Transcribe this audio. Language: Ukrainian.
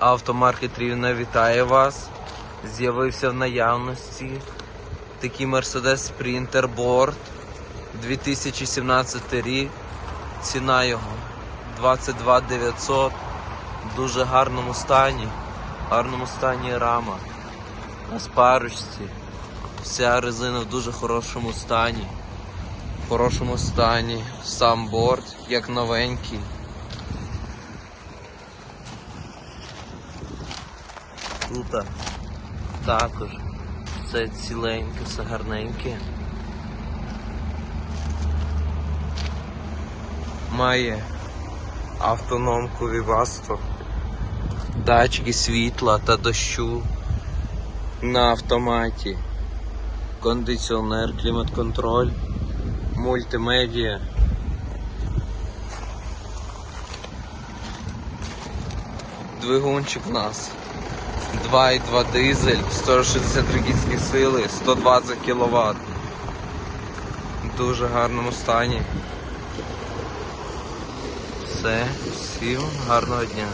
Автомаркет Рівне вітає вас. З'явився в наявності такий Mercedes Sprinter Board 2017 рік. Ціна його 22 900. В дуже гарному стані. В гарному стані рама. На спарочці. Вся резина в дуже хорошому стані. В хорошому стані. Сам борт, як новенький. Тут також. Все ціленьке, все гарненьке. Має автономку Vivasto, датчики світла та дощу на автоматі, кондиціонер, клімат-контроль, мультимедіа. Двигунчик у нас 2,2 дизель, 163 кінські сили, 120 кВт. В дуже гарному стані. Все, всім гарного дня.